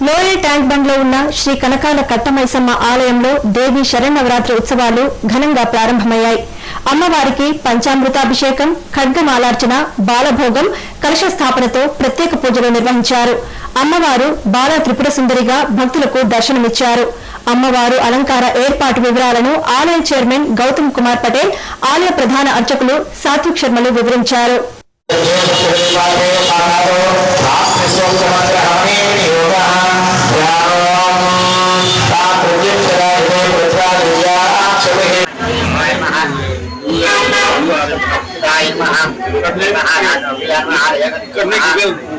Lower tank బండ్లో ఉన్న శ్రీ కనకాల కట్టమైసమ్మ ఆలయంలో దేవి శరణవరాత్రి ఉత్సవాలు ఘనంగా ప్రారంభమయ్యాయి అమ్మవారికి పంచామృతాభిషేకం ఖడ్గమాలార్చన బాలభోగం కలశ స్థాపనతో ప్రత్యేక పూజలు నిర్వహించారు అమ్మవారు బాల త్రిపుర సుందరిగా భక్తులకు దర్శనమిచ్చారు అమ్మవారు అలంకార ఏర్పాటు వివరాలను ఆలయ చైర్మన్ గౌతమ్ కుమార్ పటేల్ ఆలయ ప్రధాన అర్చకులు సాత్విక్ శర్మలు వివరించారు करने की गलती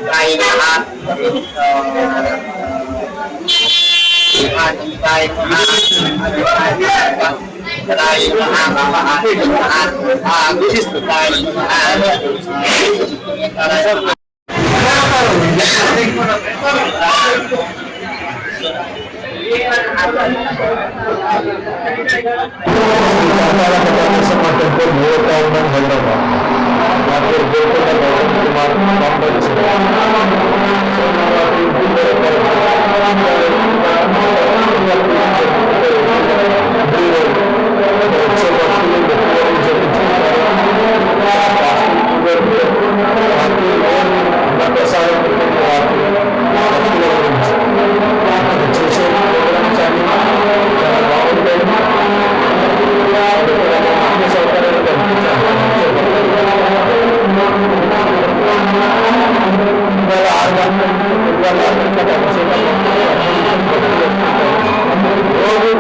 Kedai,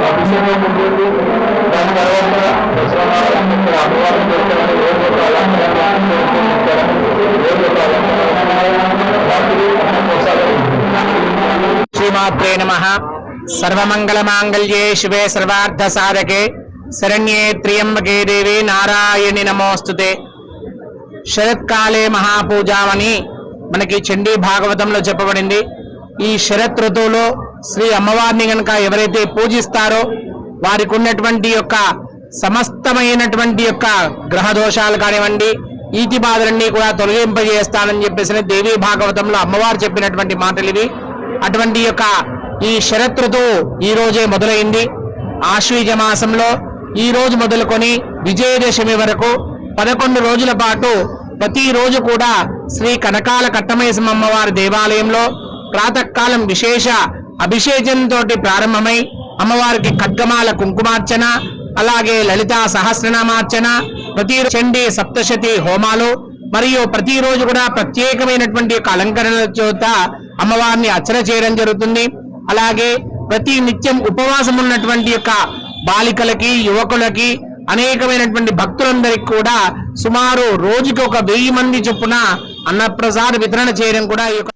అభిషేకం ఉంటుంది దాని తర్వాత దసరామాలను ఇక్కడ రోజు పెడతారని ఏడు రూపాయలు ఏడు రూపాయలు శ్రీమాత్రే నమ. సర్వమంగళమాంగళ్యే శివే సర్వార్థ సాధకే శరణ్యే త్రియంబకే దేవి నారాయణి నమోస్తుతే. శరత్కాలే మహాపూజామని మనకి చండీ భాగవతంలో చెప్పబడింది. ఈ శరత్ ఋతువులో శ్రీ అమ్మవారిని గనక ఎవరైతే పూజిస్తారో వారికి ఉన్నటువంటి యొక్క సమస్తమైనటువంటి యొక్క గ్రహ దోషాలు కానివ్వండి ఈతి బాధలన్నీ కూడా తొలగింపజేస్తానని చెప్పేసి దేవీ భాగవతంలో అమ్మవారు చెప్పినటువంటి మాటలు ఇవి. అటువంటి యొక్క ఈ శరత్ ఋతువు ఈ రోజే మొదలైంది. ఆశ్వీజ మాసంలో ఈ రోజు మొదలుకొని విజయదశమి వరకు పదకొండు రోజుల పాటు ప్రతిరోజు కూడా శ్రీ కనకాల కట్టమేశం అమ్మవారి దేవాలయంలో ప్రాతకాలం విశేష అభిషేకంతో ప్రారంభమై అమ్మవారికి ఖడ్గమాల కుంకుమార్చన అలాగే లలితా సహస్రనామార్చన ప్రతి చండీ సప్తశతి హోమాలు మరియు ప్రతిరోజు కూడా ప్రత్యేకమైనటువంటి యొక్క అలంకరణల చేత అమ్మవారిని అర్చన చేయడం జరుగుతుంది. అలాగే ప్రతి నిత్యం ఉపవాసం ఉన్నటువంటి యొక్క బాలికలకి యువకులకి అనేకమైనటువంటి భక్తులందరికీ కూడా సుమారు రోజుకి ఒక వెయ్యి మంది చొప్పున అన్నప్రసాద వితరణ చేయడం కూడా ఈ యొక్క